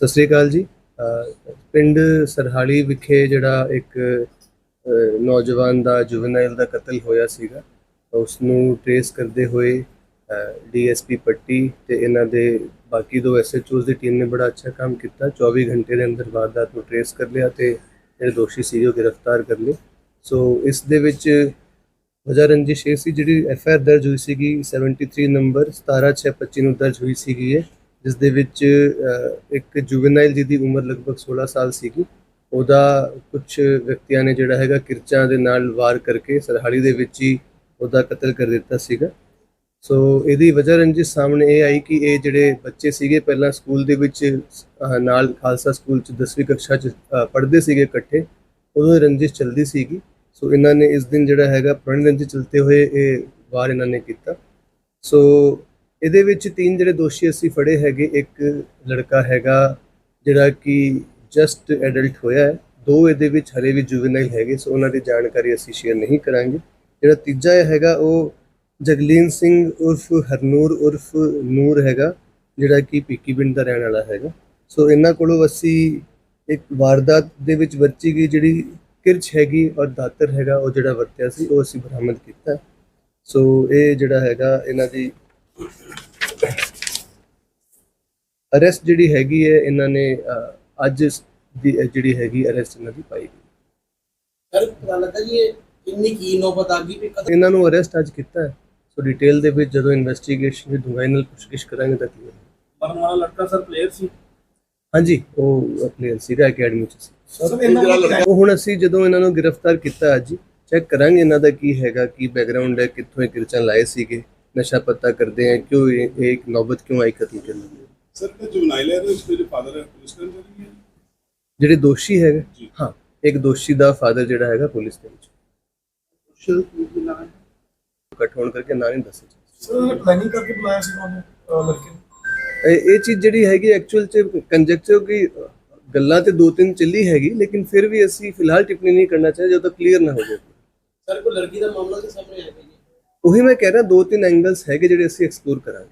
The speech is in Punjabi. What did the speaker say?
ਸਤਿ ਸ੍ਰੀ ਅਕਾਲ ਜੀ। ਪਿੰਡ ਸਰਹਾਲੀ ਵਿਖੇ ਜਿਹੜਾ ਇੱਕ ਨੌਜਵਾਨ ਦਾ ਜੁਵਨਾਈਲ ਦਾ ਕਤਲ ਹੋਇਆ ਸੀਗਾ। ਉਸ ਨੂੰ ਟ੍ਰੇਸ ਕਰਦੇ ਹੋਏ ਡੀਐਸਪੀ ਪੱਟੀ ਤੇ ਇਹਨਾਂ ਦੇ ਬਾਕੀ ਦੋ ਐਸਐਚਓਜ਼ ਦੀ ਟੀਮ ਨੇ ਬੜਾ ਅੱਛਾ ਕੰਮ ਕੀਤਾ। 24 ਘੰਟੇ ਦੇ ਅੰਦਰ ਵਾਰਦਾਤ ਨੂੰ ਟ੍ਰੇਸ ਕਰ ਲਿਆ ਤੇ ਜਿਹੜੇ ਦੋਸ਼ੀ ਸੀ ਉਹ ਗ੍ਰਿਫਤਾਰ ਕਰ ਲਏ। ਸੋ ਇਸ ਦੇ ਵਿੱਚ ਵਜ੍ਹਾ ਰੰਜਿਸ਼ ਇਹ ਸੀ ਜਿਹੜੀ ਐਫ ਆਰ ਦਰਜ ਹੋਈ ਸੀਗੀ 73 ਨੰਬਰ 17625 ਨੂੰ ਦਰਜ ਹੋਈ ਸੀਗੀ ਇਹ। ਜਿਸ ਦੇ ਵਿੱਚ ਅਹ, ਇੱਕ ਜੁਵਨਾਈਲ ਜਿਹਦੀ ਉਮਰ ਲਗਭਗ 16 ਸਾਲ ਸੀਗੀ ਉਹਦਾ ਕੁਝ ਵਿਅਕਤੀਆਂ ਨੇ ਜਿਹੜਾ ਹੈਗਾ ਕਿਰਚਾਂ ਦੇ ਨਾਲ ਵਾਰ ਕਰਕੇ ਸਰਹਾਲੀ ਦੇ ਵਿੱਚ ਹੀ ਉਹਦਾ ਕਤਲ ਕਰ ਦਿੱਤਾ ਸੀਗਾ। ਸੋ ਇਹਦੀ ਵਜ੍ਹਾ ਰੰਜਿਸ਼ ਸਾਹਮਣੇ ਇਹ ਆਈ ਕਿ ਇਹ ਜਿਹੜੇ ਬੱਚੇ ਸੀਗੇ ਪਹਿਲਾਂ ਸਕੂਲ ਦੇ ਵਿੱਚ ਨਾਲ ਖਾਲਸਾ ਸਕੂਲ ਚ 10ਵੀਂ ਕਕਸ਼ਾ ਚ ਪੜ੍ਹਦੇ ਸੀਗੇ ਇਕੱਠੇ ਉਦੋਂ ਇਹ ਰੰਜਿਸ਼ ਚੱਲਦੀ ਸੀਗੀ। ਸੋ ਇਹਨਾਂ ਨੇ ਇਸ ਦਿਨ ਜਿਹੜਾ ਹੈਗਾ ਪੁਰਾਣੀ ਰੰਜਿਸ਼ ਚਲਤੇ ਹੋਏ ਇਹ ਵਾਰ ਇਹਨਾਂ ਨੇ ਕੀਤਾ। ਸੋ ਇਹਦੇ ਵਿੱਚ ਤਿੰਨ ਜਿਹੜੇ ਦੋਸ਼ੀ ਅਸੀਂ ਫੜੇ ਹੈਗੇ, ਇੱਕ ਲੜਕਾ ਹੈਗਾ ਜਿਹੜਾ ਕਿ ਜਸਟ ਐਡਲਟ ਹੋਇਆ ਹੈ। ਦੋ ਇਹਦੇ ਵਿੱਚ ਹਲੇ ਵੀ ਜੁਵਨਾਈਲ ਹੈਗੇ, ਸੋ ਉਹਨਾਂ ਦੀ ਜਾਣਕਾਰੀ ਅਸੀਂ ਸ਼ੇਅਰ ਨਹੀਂ ਕਰਾਂਗੇ। ਜਿਹੜਾ ਤੀਜਾ ਹੈਗਾ, ਉਹ ਜਗਲੀਨ ਸਿੰਘ ਉਰਫ ਹਰਨੂਰ ਉਰਫ ਨੂਰ ਹੈਗਾ, ਜਿਹੜਾ ਕਿ ਪੀਕੀ ਪਿੰਡ ਦਾ ਰਹਿਣ ਵਾਲਾ ਹੈਗਾ। ਸੋ ਇਹਨਾਂ ਕੋਲੋਂ ਅਸੀਂ ਇੱਕ ਵਾਰਦਾਤ ਦੇ ਵਿੱਚ ਵਰਤੀ ਗਈ, ਜਿਹੜੀ ਕਿਰਚ ਹੈਗੀ ਔਰ ਦਾਤਰ ਹੈਗਾ, ਉਹ ਜਿਹੜਾ ਵਰਤਿਆ ਸੀ, ਉਹ ਅਸੀਂ ਬਰਾਮਦ ਕੀਤਾ। ਸੋ ਇਹ ਜਿਹੜਾ ਹੈਗਾ, ਇਹਨਾਂ ਦੀ ਅਰੈਸਟ ਜਿਹੜੀ ਹੈਗੀ ਹੈ ਇਹਨਾਂ ਨੇ ਅੱਜ ਦੀ ਜਿਹੜੀ ਹੈਗੀ ਅਰੈਸਟ ਇਹਨਾਂ ਦੀ ਪਾਈ ਗਈ। ਸਰ ਪਤਾ ਲੱਗਾ ਜੀ ਇਹ ਇੰਨੀ ਕੀ ਨੌਬਤ ਆ ਗਈ ਵੀ ਕਦੋਂ ਇਹਨਾਂ ਨੂੰ ਅਰੈਸਟ ਅੱਜ ਕੀਤਾ ਹੈ। ਸੋ ਡਿਟੇਲ ਦੇ ਵਿੱਚ ਜਦੋਂ ਇਨਵੈਸਟੀਗੇਸ਼ਨ ਦੀ ਡੂੰਘਾਈ ਨਾਲ ਪੁੱਛਗਿੱਛ ਕਰਾਂਗੇ ਤਾਂ ਹੋਏਗਾ। ਮਰਨ ਵਾਲਾ ਲੜਕਾ ਸਰ ਪਲੇਅਰ ਸੀ। ਹਾਂਜੀ ਉਹ ਪਲੇਅਰ ਸੀਗਾ ਅਕੈਡਮੀ ਚ ਸੀ। ਸਰ ਇਹਨਾਂ ਉਹ ਹੁਣ ਅਸੀਂ ਜਦੋਂ ਇਹਨਾਂ ਨੂੰ ਗ੍ਰਿਫਤਾਰ ਕੀਤਾ ਅੱਜ ਚੈੱਕ ਕਰਾਂਗੇ ਇਹਨਾਂ ਦਾ ਕੀ ਹੈਗਾ ਕੀ ਬੈਕਗ੍ਰਾਉਂਡ ਹੈ ਕਿੱਥੋਂ ਇਹ ਕਿਰਚਾਂ ਲਾਏ ਸੀਗੇ ਨਸ਼ਾ ਪੱਤਾ ਕਰਦੇ ਆ ਕਿਉਂ ਇਹ ਇਹ ਇੱਕ ਨੌਬਤ ਕਿਉਂ ਆਈ ਕਤਲ ਕਰਨ ਦੀ ਸਰ ਤੇ ਜੁਵਨਾਈਲ ਹੈ ਉਸ ਦੇ ਫਾਦਰ ਪੁਲਿਸ ਕਰਮਚਾਰੀ ਹੈ। ਜਿਹੜੇ ਦੋਸ਼ੀ ਹੈਗੇ। ਹਾਂ ਇੱਕ ਦੋਸ਼ੀ ਦਾ ਫਾਦਰ ਜਿਹੜਾ ਹੈਗਾ ਪੁਲਿਸ ਦੇ ਵਿੱਚ। ਕੱਟ ਹੋਣ ਕਰਕੇ ਨਾਂ ਨਹੀਂ ਦੱਸਿਆ ਸਰ ਪਲੈਨਿੰਗ ਕਰਕੇ ਬੁਲਾਇਆ ਸੀ ਉਹਨੂੰ ਲੜਕੇ ਨੂੰ? ਇਹ ਇਹ ਚੀਜ਼ ਜਿਹੜੀ ਹੈਗੀ ਐਕਚੁਅਲ ਚ ਕੰਜੈਕਚਰ ਕੀ ਗੱਲਾਂ ਤੇ ਦੋ ਤਿੰਨ ਚੱਲੀ ਹੈਗੀ ਲੇਕਿਨ ਫਿਰ ਵੀ ਅਸੀਂ ਫਿਲਹਾਲ ਟਿੱਪਣੀ ਨਹੀਂ ਕਰਨਾ ਚਾਹੀਦਾ ਜਦੋਂ ਤੱਕ ਕਲੀਅਰ ਨਾ ਹੋ ਜਾਵੇ। ਸਰ ਕੋਈ ਲੜਕੀ ਦਾ ਮਾਮਲਾ ਤੇ ਸਾਹਮਣੇ ਆਇਆ ਜੀ ਉਹੀ ਮੈਂ ਕਹਿ ਰਿਹਾ ਦੋ ਤਿੰਨ ਐਂਗਲਸ ਹੈਗੇ ਜਿਹੜੇ ਅਸੀਂ ਐਕਸਪਲੋਰ ਕਰਾਂਗੇ।